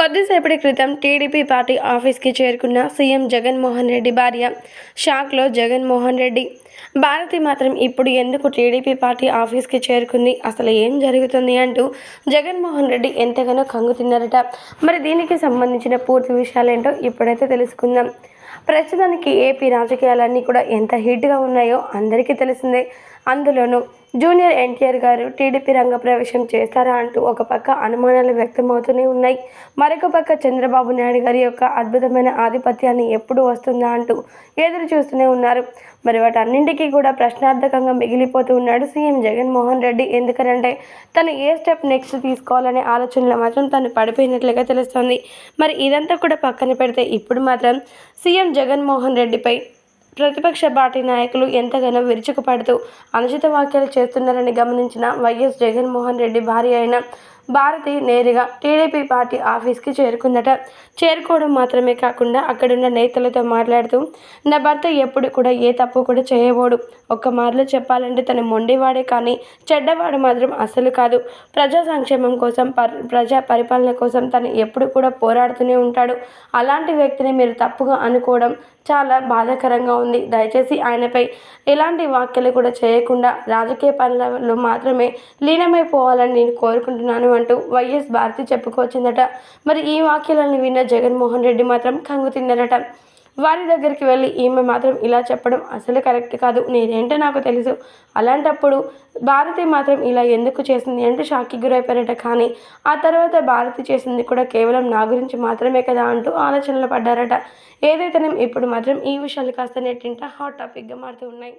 కొద్దిసేపటి క్రితం TDP party ఆఫీస్కి చేరుకున్న సీఎం జగన్మోహన్ రెడ్డి భార్య షాక్లో జగన్మోహన్ రెడ్డి. భారతి మాత్రం ఇప్పుడు ఎందుకు టీడీపీ పార్టీ ఆఫీస్కి చేరుకుంది? అసలు ఏం జరుగుతుంది అంటూ జగన్మోహన్ రెడ్డి ఎంతగానో కంగుతున్నారట మరి దీనికి సంబంధించిన పూర్తి విషయాలేంటో ఇప్పుడైతే తెలుసుకుందాం. ప్రస్తుతానికి ఏపీ రాజకీయాలన్నీ కూడా ఎంత హీట్గా ఉన్నాయో అందరికీ తెలిసిందే. అందులోనూ జూనియర్ ఎన్టీఆర్ గారు టీడీపీ రంగ ప్రవేశం చేస్తారా అంటూ ఒక పక్క అనుమానాలు వ్యక్తమవుతూనే ఉన్నాయి. మరొక పక్క చంద్రబాబు నాయుడు గారి యొక్క అద్భుతమైన ఆధిపత్యాన్ని ఎప్పుడు వస్తుందా అంటూ ఎదురు చూస్తూనే ఉన్నారు. మరి వాటన్నింటికీ కూడా ప్రశ్నార్థకంగా మిగిలిపోతూ ఉన్నాడు సీఎం జగన్మోహన్ రెడ్డి. ఎందుకనంటే తను ఏ స్టెప్ నెక్స్ట్ తీసుకోవాలనే ఆలోచనలో మాత్రం తను పడిపోయినట్లుగా తెలుస్తోంది. మరి ఇదంతా కూడా పక్కన పెడితే ఇప్పుడు మాత్రం సీఎం సీఎం జగన్మోహన్ రెడ్డిపై ప్రతిపక్ష పార్టీ నాయకులు ఎంతగానో విరుచుకుపడుతూ అనుచిత వ్యాఖ్యలు చేస్తున్నారని గమనించిన వైఎస్ జగన్మోహన్ రెడ్డి భార్య అయిన భారతి నేరుగా టీడీపీ పార్టీ ఆఫీస్కి చేరుకుందట. చేరుకోవడం మాత్రమే కాకుండా అక్కడున్న నేతలతో మాట్లాడుతూ నా భర్త ఎప్పుడు కూడా ఏ తప్పు కూడా చేయబోడు. ఒక్క మాటలో చెప్పాలంటే తను మొండివాడే కానీ చెడ్డవాడు మాత్రం అసలు కాదు. ప్రజా సంక్షేమం కోసం పర్ ప్రజా పరిపాలన కోసం తను ఎప్పుడు కూడా పోరాడుతూనే ఉంటాడు. అలాంటి వ్యక్తిని మీరు తప్పుగా అనుకోవడం చాలా బాధాకరంగా ఉంది. దయచేసి ఆయనపై ఎలాంటి వ్యాఖ్యలు కూడా చేయకుండా రాజకీయ పనులలో మాత్రమే లీనమైపోవాలని నేను కోరుకుంటున్నాను అంటూ వైఎస్ భారతి చెప్పుకొచ్చిందట మరి ఈ వాక్యాలను విన్న జగన్మోహన్ రెడ్డి మాత్రం కంగు తిన్నారట. వారి దగ్గరికి వెళ్ళి ఈమె మాత్రం ఇలా చెప్పడం అసలు కరెక్ట్ కాదు. నేనేంటో నాకు తెలుసు. అలాంటప్పుడు భారతి మాత్రం ఇలా ఎందుకు చేసింది అంటూ షాక్కి గురైపోయారట. కానీ ఆ తర్వాత భారతి చేసింది కూడా కేవలం నా గురించి మాత్రమే కదా అంటూ ఆలోచనలు పడ్డారట. ఏదైతేనే ఇప్పుడు మాత్రం ఈ విషయాలు కాస్త నెట్టింట హాట్ టాపిక్గా మారుతూ ఉన్నాయి.